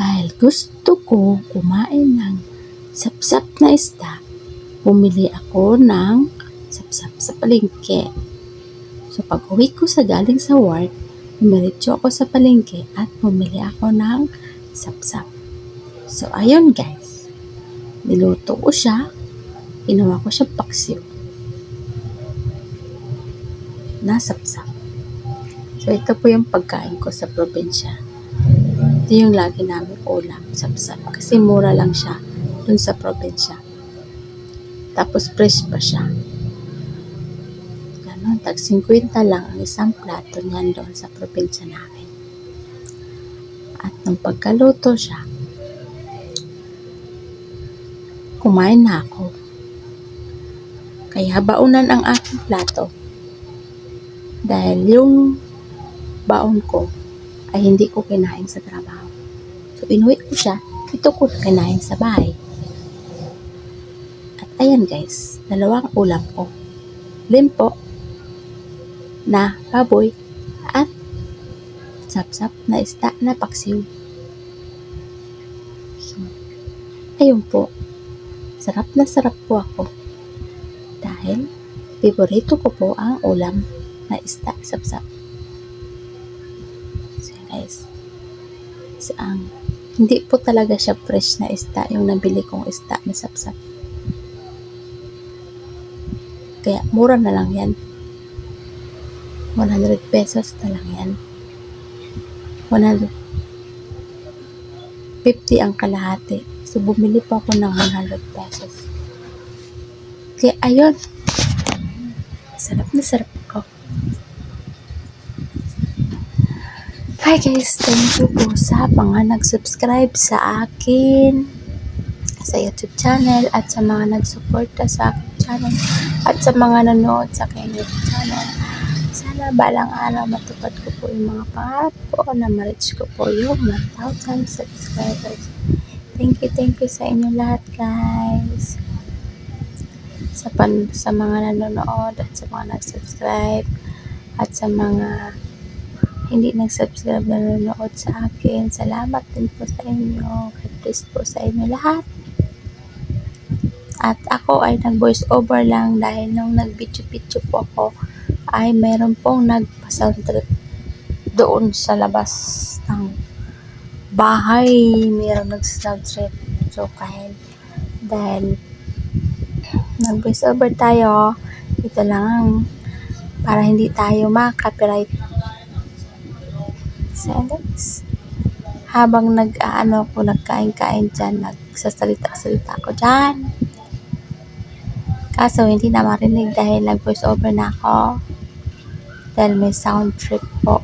Dahil gusto ko kumain ng sapsap na isda, bumili ako ng sapsap sa palengke. So pag uwi ko sa galing sa work, Dumiretso ako sa palengke at bumili ako ng sapsap. So, ayun guys. Niluto ko siya. Ginawa ko siya paksiw. Na sapsap. So, ito po yung pagkain ko sa probinsya. Ito yung lagi namin ulam, sapsap. Kasi mura lang siya dun sa probinsya. Tapos fresh pa siya. Ganon, tag 50 lang ang isang plato niyan doon sa probinsya namin. At nung pagkaluto siya, kumain na ako. Kaya baunan ang aking plato. Dahil yung baon ko ay hindi ko kinain sa trabaho. So, inuwi ko siya, ito ko kinain sa bahay. At ayan guys, dalawang ulam ko. Limpo na baboy at sapsap na isda na paksiw. So, ayun po. Sarap na sarap po ako. Dahil, favorito ko po ang ulam na isda sapsap. So, guys. So, ang hindi po talaga siya fresh na isda yung nabili kong isda na sapsap. Kaya mura na lang yan. 100 pesos na lang yan. 150 ang kalahati. So, bumili pa ako ng 100 pesos. Kaya, ayun. Sarap na sarap ko. Hi guys, thank you po sa mga nag-subscribe sa akin sa YouTube channel at sa mga nag-suporta sa aking channel at sa mga nanonood sa aking YouTube channel. Sana balang araw matupad ko po yung mga pangarap ko na ma-reach ko po yung 1,000 subscribers. Thank you, thank you sa inyo lahat guys. Sa, pan, sa mga nanonood at sa mga nag-subscribe at sa mga hindi nag-subscribe na nanonood sa akin. Salamat din po sa inyo. God bless po sa inyo lahat. At ako ay nag-voice over lang dahil nung nag-video-video po ako ay meron pong nagpa-sound trip doon sa labas ng bahay. Meron nag-sound trip. So, kahit dahil nag-voice over tayo, ito lang ang para hindi tayo ma-copyright sentence. Habang nag-ano ko, nagkain-kain dyan, nagsasalita-salita ako dyan. Kaso hindi na marinig dahil nag-voice over na ako. Dahil may sound trip po.